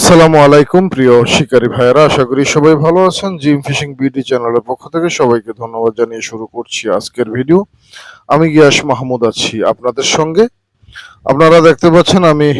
আসসালামু আলাইকুম, প্রিয় শিকারী ভাইয়েরা। আশা করি সবাই ভালো আছেন। জিম ফিশিং বিডি চ্যানেলের পক্ষ থেকে সবাইকে ধন্যবাদ জানিয়ে শুরু করছি আজকের ভিডিও। আমি গিয়াস মাহমুদ আছি আপনাদের সঙ্গে। আপনারা দেখতে পাচ্ছেন, আমি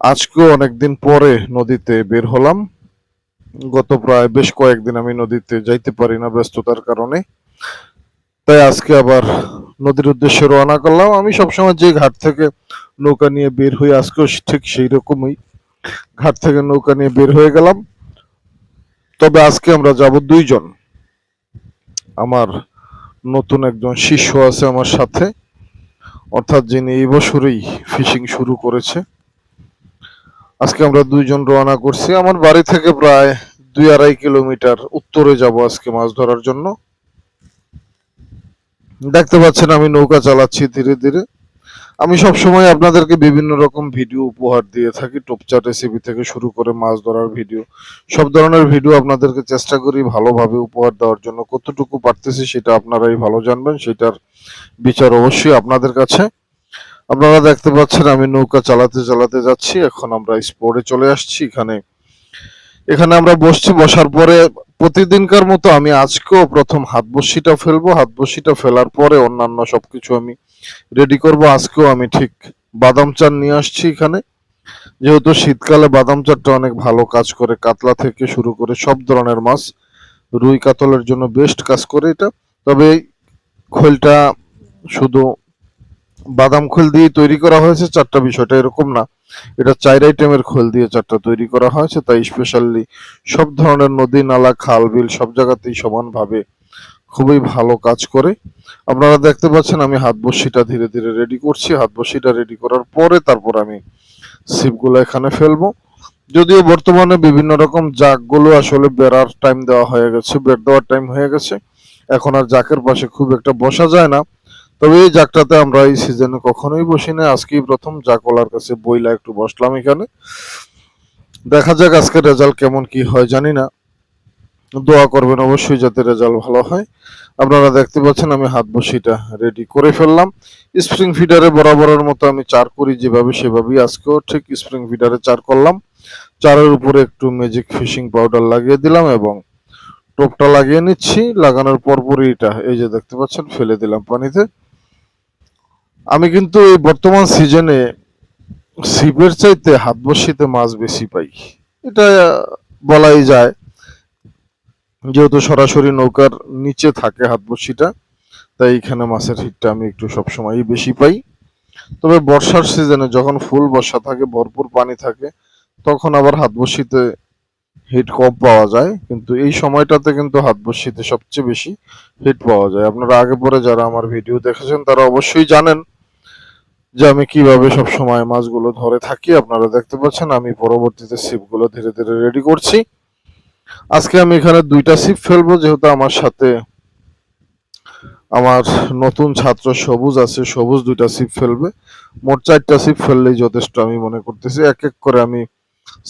আজকেও অনেকদিন পরে নদীতে বের হলাম। গত প্রায় বেশ কয়েকদিন আমি নদীতে যাইতে পারি না ব্যস্ততার কারণে। তাই আজকে আবার নদীর উদ্দেশ্যে রওনা করলাম। আমি সবসময় যে ঘাট থেকে নৌকা নিয়ে বের হই, আজকেও ঠিক সেই রকমই ঘাট থেকে নৌকা নিয়ে বের হয়ে গেলাম। তবে আজকে আমরা যাব দুইজন। আমার নতুন একজন শিষ্য আছে আমার সাথে, অর্থাৎ যিনি এই বছরেই ফিশিং শুরু করেছে। আজকে আমরা দুইজন রওনা করছি। আমার বাড়ি থেকে প্রায় দুই আড়াই কিলোমিটার উত্তরে যাব আজকে মাছ ধরার জন্য। দেখতে পাচ্ছেন আমি নৌকা চালাচ্ছি ধীরে ধীরে। আমি সব সময় আপনাদেরকে বিভিন্ন রকম ভিডিও উপহার দিয়ে থাকি টপচাট রেসিপি থেকে শুরু করে মাছ ধরার ভিডিও সব ধরনের ভিডিও আপনাদেরকে চেষ্টা করি ভালোভাবে উপহার দেওয়ার জন্য। কতটুকু পারতেছি সেটা আপনারাই ভালো জানবেন, সেটার বিচার অবশ্যই আপনাদের কাছে। আপনারা দেখতে পাচ্ছেন আমি নৌকা চালাতে চালাতে যাচ্ছি, এখন আমরা স্পোর্টে চলে আসছি, এখানে এখানে আমরা বসছি, বসার পরে প্রতিদিনকার মতো আমি আজকেও প্রথম হাত বসিটা ফেলব, হাত বসিটা ফেলার পরে অন্যান্য সবকিছু আমি রেডি করব আজকেও আমি, ঠিক। বাদাম চার নিয়ে আসছি এখানে। যেহেতু শীতকালে বাদাম চারটা অনেক ভালো কাজ করে, কাতলা থেকে শুরু করে সব ধরনের মাছ। রুই কাতলের জন্য বেস্ট কাজ করে এটা। তবে খোলটা শুধু বাদাম খোল দিয়ে তৈরি করা হয়েছে, চারটা বিষয়টা এরকম না। এটা চার আইটেমের খোল দিয়ে চারটা তৈরি করা হয়েছে, তাই স্পেশালি সব ধরনের নদী, নালা, খাল, বিল সব জায়গাতেই সমানভাবে খুবই ভালো কাজ করে। আপনারা দেখতে পাচ্ছেন আমি হাত বসিটা ধীরে ধীরে রেডি করছি। হাত বসিটা রেডি করার পরে তারপর আমি ছিপগুলো এখানে ফেলব। যদিও বর্তমানে বিভিন্ন রকম জাকগুলো আসলে বেড়ার টাইম দেওয়া হয়ে গেছে, বের দেওয়ার টাইম হয়ে গেছে। এখন আর জাকের পাশে খুব একটা বসা যায় না। তবে এই জাকটাতে আমরা এই সিজনে কখনোই বসি না আজকেই প্রথম জাকওয়ালার কাছে বইলা একটু বসলাম এখানে। দেখা যাক আজকে রেজাল্ট কেমন কি হয়, জানি না। দোয়া করবেন অবশ্যই যাতে রেজাল্ট ভালো হয়। আপনারা দেখতে পাচ্ছেন আমি হাত বসিটা রেডি করে ফেললাম। স্প্রিং ফিডারে বরাবরের মতো আমি চার করি যেভাবে সেভাবেই আজকেও ঠিক স্প্রিং ফিডারে চার করলাম। চারের উপরে একটু ম্যাজিক ফিশিং পাউডার লাগিয়ে দিলাম এবং টোপটা লাগিয়ে নিচ্ছি। লাগানোর পরপরই এটা, এই যে দেখতে পাচ্ছেন, ফেলে দিলাম পানিতে। আমি কিন্তু এই বর্তমান সিজনে ছিপের চাইতে হাত বসিতে মাছ বেশি পাই। এটা বলাই যায়। যেহেতু সরাসরি নৌকার নিচে থাকে হাত বসিটা, তাই এখানে মাছের হিটটা আমি একটু সবসময়ই বেশি পাই। তবে বর্ষার সিজনে যখন ফুল বর্ষা থাকে, ভরপুর পানি থাকে, তখন আবার হাত বসিতে হিট কম পাওয়া যায়। কিন্তু এই সময়টাতে কিন্তু হাত বসিতে সবচেয়ে বেশি হিট পাওয়া যায়। আপনারা আগে পরে যারা আমার ভিডিও দেখেছেন, তারা অবশ্যই জানেন যে আমি কীভাবে সব সময় মাছগুলো ধরে থাকি। আপনারা দেখতে পাচ্ছেন, আমি পরবর্তীতে ছিপগুলো ধীরে ধীরে রেডি করছি। আজকে আমি এখানে দুইটা সিপ ফেলব, যেহেতু আমার সাথে আমার নতুন ছাত্র সবুজ আছে, সবুজ দুইটা সিপ ফেলবে। মোট চারটা সিপ ফেললেই যথেষ্ট আমি মনে করতেছি। এক এক করে আমি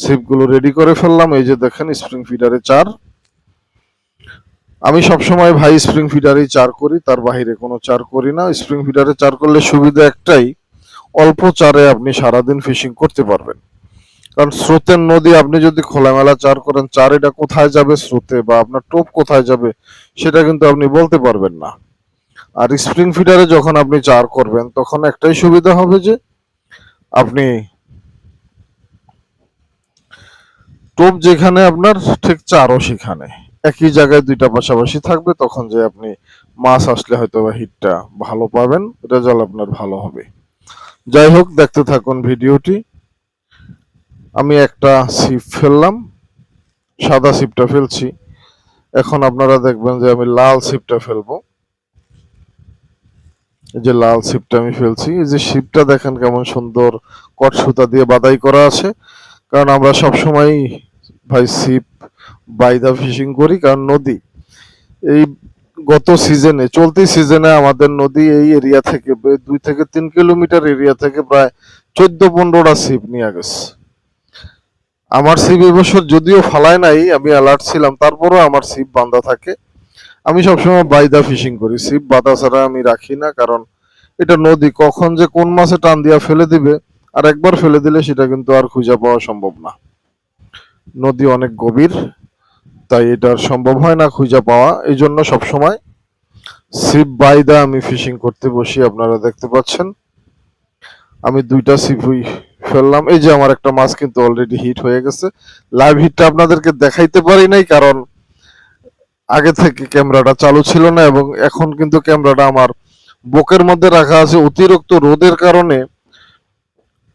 সিপগুলো রেডি করে ফেললাম। এই যে দেখেন স্প্রিং ফিডারে চার। আমি সবসময় ভাই স্প্রিং ফিডারেই চার করি, তার বাহিরে কোনো চার করি না। স্প্রিং ফিডারে চার করলে সুবিধা একটাই, অল্প চারে আপনি সারাদিন ফিশিং করতে পারবেন। কারণ স্রোতের নদী আপনি যদি খোলামেলা চার করেন চার এটা কোথায় যাবে স্রোতে বা আপনার টোপ কোথায় যাবে, সেটা কিন্তু আপনি বলতে পারবেন না। আর স্প্রিং ফিডারে যখন আপনি চার করবেন, তখন একটাই সুবিধা হবে যে, আপনি টোপ যেখানে আপনার, ঠিক চারও সেখানে। একই জায়গায় দুইটা পাশাপাশি থাকবে, তখন যে আপনি মাছ আসলে হয়তো বা হিটটা ভালো পাবেন রেজাল্ট আপনার ভালো হবে। যাই হোক, দেখতে থাকুন ভিডিওটি। আমি একটা সিপ ফেললাম, সাদা সিপটা ফেলছি। এখন আপনারা দেখবেন যে আমি লাল সিপটা ফেলব। এই যে লাল সিপটা আমি ফেলছি, এই যে শিপটা দেখেন কেমন সুন্দর কট সুতা দিয়ে বাদাই করা আছে। কারণ আমরা সব সময় ভাই সিপ বাইদা ফিশিং করি, কারণ নদী। এই গত সিজনে চলতি সিজনে আমাদের নদী এই এরিয়া থেকে দুই থেকে তিন কিলোমিটার এরিয়া থেকে প্রায় চোদ্দ পনেরোটা সিপ নিয়ে গেছে। আমার সিপ এবছর যদিও ফালায় নাই, আমি অ্যালার্ট ছিলাম, তারপরও আমার সিপ বাঁধা থাকে। আমি সবসময় বাইদা ফিশিং করি। সিপ বাঁধা ছাড়া আমি রাখি না, কারণ এটা নদী, কখন যে কোন মাসে টান দিয়া ফেলে দিবে, আর একবার ফেলে দিলে সেটা কিন্তু আর খুঁজে পাওয়া সম্ভব না। নদী অনেক গভীর, তাই এটার সম্ভব হয় না খুঁজে পাওয়া। এই জন্য সবসময় সিপ বাইদা আমি ফিশিং করতে বসি, আপনারা দেখতে পাচ্ছেন। আমি দুইটা সিপুই ফেললাম। এই যে আমার একটা মাছ কিন্তু অলরেডি হিট হয়ে গেছে। লাইভ হিটটা আপনাদেরকে দেখাইতে পারি নাই, কারণ আগে থেকে ক্যামেরাটা চালু ছিল না এবং এখন কিন্তু ক্যামেরাটা আমার বুকের মধ্যে রাখা আছে। অতিরিক্ত রোদের কারণে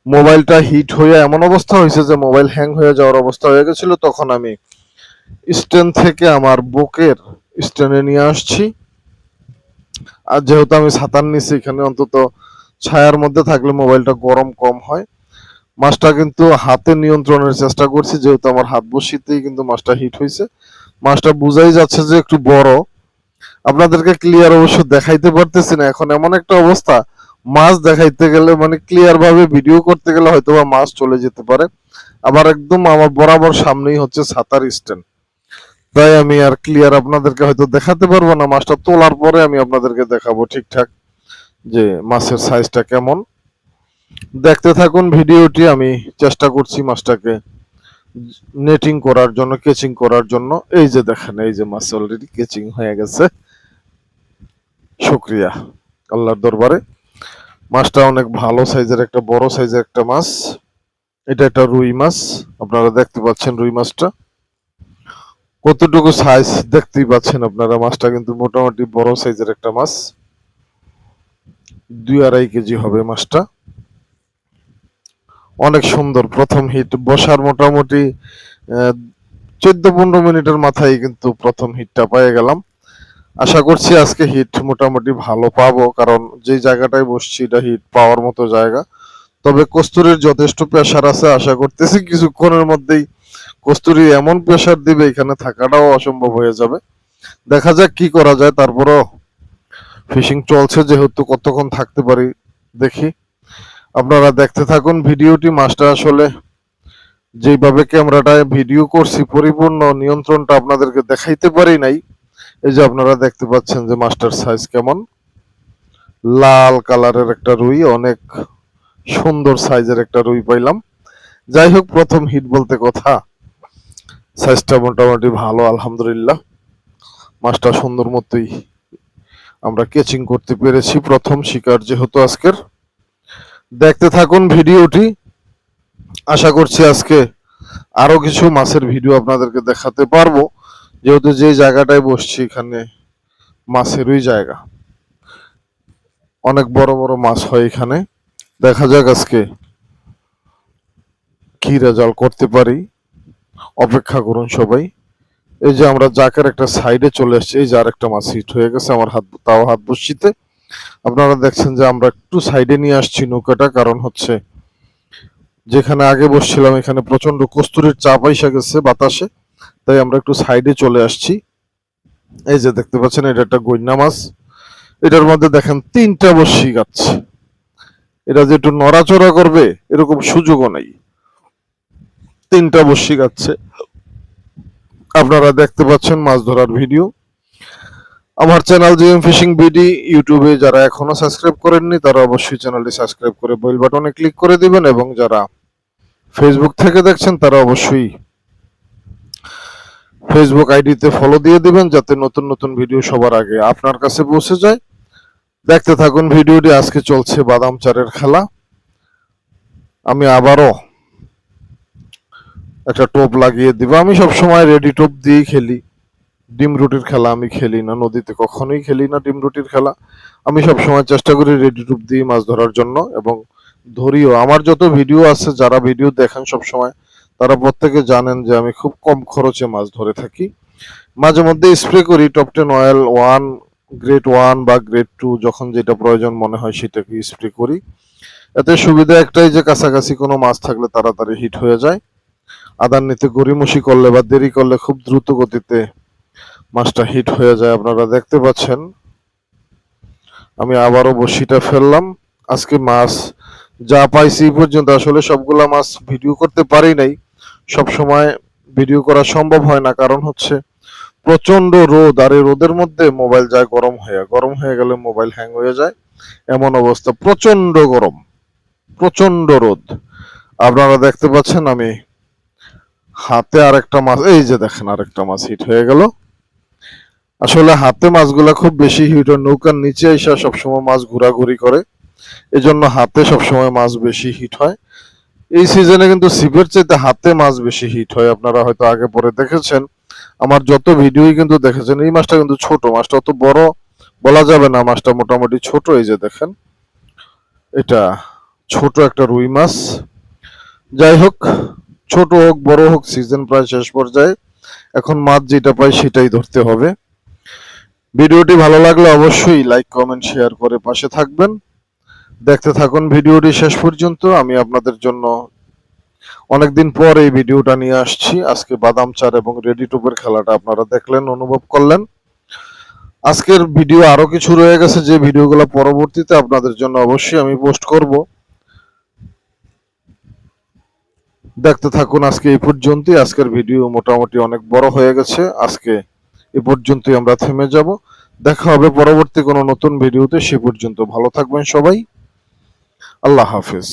মোবাইলটা হিট হয়ে এমন অবস্থা হয়েছে যে মোবাইল হ্যাং হয়ে যাওয়ার অবস্থা হয়ে গেছিল। তখন আমি স্ট্যান্ড থেকে আমার বুকের স্ট্যান্ডে নিয়ে আসছি। আর যেহেতু আমি ছাতার নিচে এখানে অন্তত ছায়ার মধ্যে থাকলে মোবাইলটা গরম কম হয় মাছটা কিন্তু হাতে নিয়ন্ত্রণের চেষ্টা করছি, যেহেতু আমার হাত বসিতেই কিন্তু মাছটা হিট হয়েছে মাছটা বুঝাই যাচ্ছে যে একটু বড়। আপনাদেরকে ক্লিয়ার অবশ্য দেখাইতে পারতেছি না, এখন এমন একটা অবস্থা। মাছ দেখাইতে গেলে মানে ক্লিয়ার ভাবে ভিডিও করতে গেলে হয়তো বা মাছ চলে যেতে পারে। আবার একদম আমার বরাবর সামনেই হচ্ছে ছাতার স্ট্যান্ড তাই আমি আর ক্লিয়ার আপনাদেরকে হয়তো দেখাতে পারব না। মাছটা তোলার পরে আমি আপনাদেরকে দেখাবো ঠিকঠাক যে মাছের সাইজটা কেমন। দেখতে থাকুন ভিডিওটি, আমি চেষ্টা করছি মাছটাকে নেটিং করার জন্য কেচিং করার জন্য। এই যে দেখেন, এই যে মাছ অলরেডি কেচিং হয়ে গেছে। শুক্রিয়া আল্লাহর দরবারে। মাছটা অনেক ভালো সাইজের একটা, বড় সাইজের একটা মাছ। এটা একটা রুই মাছ। আপনারা দেখতে পাচ্ছেন রুই মাছটা। কতটুকু সাইজ দেখতেই পাচ্ছেন আপনারা, মাছটা কিন্তু মোটামুটি বড় সাইজের একটা মাছ। দুই আড়াই কেজি হবে মাছটা। অনেক সুন্দর। প্রথম হিট বসার মোটামুটি চোদ্দ পনেরো মিনিটের মাথায় কিন্তু প্রথম হিটটা পেয়ে গেলাম। আশা করছি আজকে হিট মোটামুটি ভালো পাবো, কারণ যে জায়গাটায় বসছি এটা হিট পাওয়ার মতো জায়গা। তবে কস্তুরীর যথেষ্ট প্রেশার আছে, আশা করতেছি কিছুক্ষণের মধ্যেই কস্তুরি এমন প্রেশার দিবে, এখানে থাকাটাও অসম্ভব হয়ে যাবে। দেখা যাক কি করা যায়, তারপরও ফিশিং চলছে, যেহেতু কতক্ষণ থাকতে পারি দেখি। আপনারা দেখতে থাকুন ভিডিওটি, মাস্টার আসলে যেভাবে ক্যামেরাটায় ভিডিও করছি, পরিপূর্ণ নিয়ন্ত্রণটা আপনাদেরকে দেখাইতে পারি নাই। এই যে আপনারা দেখতে পাচ্ছেন যে মাস্টার সাইজ কেমন। লাল কালারের একটা রুই, অনেক সুন্দর সাইজের একটা রুই পাইলাম। যাই হোক, প্রথম হিট বলতে কথা, সাইজটা মোটামুটি ভালো, আলহামদুলিল্লাহ। মাছটা সুন্দর মতোই আমরা কেচিং করতে পেরেছি প্রথম শিকার যেহেতু আজকের। দেখতে থাকুন ভিডিওটি। আশা করছি আজকে আরও কিছু মাছের ভিডিও আপনাদেরকে দেখাতে পারব। যেহেতু যে জায়গাটায় বসছি এখানে মাছেরই জায়গা। অনেক বড় বড় মাছ হয় এখানে। দেখা যাক আজকে কি রেজাল্ট করতে পারি। অপেক্ষা করুন সবাই। এই যে আমরা জাকের একটা সাইডে চলে এসেছি এই যে আরেকটা মাছ হিট হয়ে গেছে আমার হাত তাও হাত বসিতে। আপনারা দেখছেন যে আমরা একটু সাইডে নিয়ে আসছি নৌকাটা, কারণ হচ্ছে যেখানে আগে বসছিলাম এখানে প্রচণ্ড কস্তুরির চাপ এসে গেছে বাতাসে, তাই আমরা একটু সাইডে চলে আসছি। এই যে দেখতে পাচ্ছেন, এটা একটা গইনা মাছ। এটার মধ্যে দেখেন তিনটা বসি গাছ। এটা যে একটু নড়াচড়া করবে, এরকম সুযোগও নাই। তিনটা বসি গাচ্ছে আপনারা দেখতে পাচ্ছেন মাছ ধরার ভিডিও। আমার চ্যানেল জিএম ফিশিং বিডি ইউটিউবে যারা এখনও সাবস্ক্রাইব করেননি, তারা অবশ্যই চ্যানেলটি সাবস্ক্রাইব করে বেল বাটনে ক্লিক করে দিবেন এবং যারা ফেসবুক থেকে দেখছেন, তারা অবশ্যই ফেসবুক আইডিতে ফলো দিয়ে দিবেন যাতে নতুন নতুন ভিডিও সবার আগে আপনার কাছে পৌঁছে যায়। দেখতে থাকুন ভিডিওটি আজকে চলছে বাদাম চারের খেলা। আমি আবারও একটা টোপ লাগিয়ে দিব। আমি সব সময় রেডি টোপ দিয়েই খেলি। ডিম রুটির খেলা আমি খেলি না, নদীতে কখনোই খেলি না ডিম রুটির খেলা। আমি সব সময় চেষ্টা করি রেডি টোপ দিয়ে মাছ ধরার জন্য এবং ধরিও। আমার যত ভিডিও আছে, যারা ভিডিও দেখেন সব সময় তারা প্রত্যেকে জানেন যে আমি খুব কম খরচে মাছ ধরে থাকি। মাঝে মধ্যে স্প্রে করি top ten oil one grade one বা গ্রেড টু যখন যেটা প্রয়োজন মনে হয় সেটাকে স্প্রে করি। এতে সুবিধা একটাই যে কাছাকাছি কোনো মাছ থাকলে তাড়াতাড়ি হিট হয়ে যায়। আদার নিতে গড়িমসি করলে বা দেরি করলে খুব দ্রুত গতিতে মাছটা হিট হয়ে যায়, আপনারা দেখতে পাচ্ছেন। আমি আবারও বসিটা ফেললাম। আজকে মাছ যা পাইছি পর্যন্ত, আসলে সবগুলা মাছ ভিডিও করতে পারি নাই। সব সময় ভিডিও করা সম্ভব হয় না, কারণ হচ্ছে প্রচণ্ড রোদ, আর এই রোদের মধ্যে মোবাইল যায় গরম হয়ে গরম হয়ে গেলে মোবাইল হ্যাং হয়ে যায়। এমন অবস্থা প্রচণ্ড গরম প্রচণ্ড রোদ। আপনারা দেখতে পাচ্ছেন আমি হাতে আরেকটা মাছ, এই যে দেখেন আরেকটা মাছ হিট হয়ে গেল। আসলে হাতে মাছগুলা খুব বেশি হিট হয়, নৌকার নিচে এসে সবসময় মাছ ঘোরাঘুরি করে। এজন্য হাতে সবসময় মাছ বেশি হিট হয়। এই সিজনে কিন্তু ছিপের চাইতে হাতে মাছ বেশি হিট হয়। আপনারা হয়তো আগে পরে দেখেছেন, আমার যত ভিডিওই কিন্তু দেখেছেন, এই মাছটা কিন্তু ছোট মাছটা অত বড় বলা যাবে না, মাছটা মোটামুটি ছোট, এই যে দেখেন। এটা ছোট একটা রুই মাছ। যাই হোক, ছোট হোক, বড় হোক, সিজন প্রায় শেষ পর্যায়ে। এখন মাছ যেটা পাই সেটাই ধরতে হবে। ভিডিওটি ভালো লাগলে অবশ্যই লাইক কমেন্ট শেয়ার করে পাশে থাকবেন। দেখতে থাকুন ভিডিওটি শেষ পর্যন্ত। আমি আপনাদের জন্য অনেকদিন পর এই ভিডিওটা নিয়ে আসছি। আজকে বাদাম চার এবং রেডি টুপের খেলাটা আপনারা দেখলেন, অনুভব করলেন। আজকের ভিডিও আরও কিছু রয়ে গেছে, যে ভিডিওগুলো পরবর্তীতে আপনাদের জন্য অবশ্যই আমি পোস্ট করব। দেখতে থাকুন আজকে এই পর্যন্তই। আজকের ভিডিও মোটামুটি অনেক বড় হয়ে গেছে। আজকে এ পর্যন্তই আমরা থেমে যাব। দেখা হবে পরবর্তী কোনো নতুন ভিডিওতে। সে পর্যন্ত ভালো থাকবেন সবাই। আল্লাহ হাফেজ।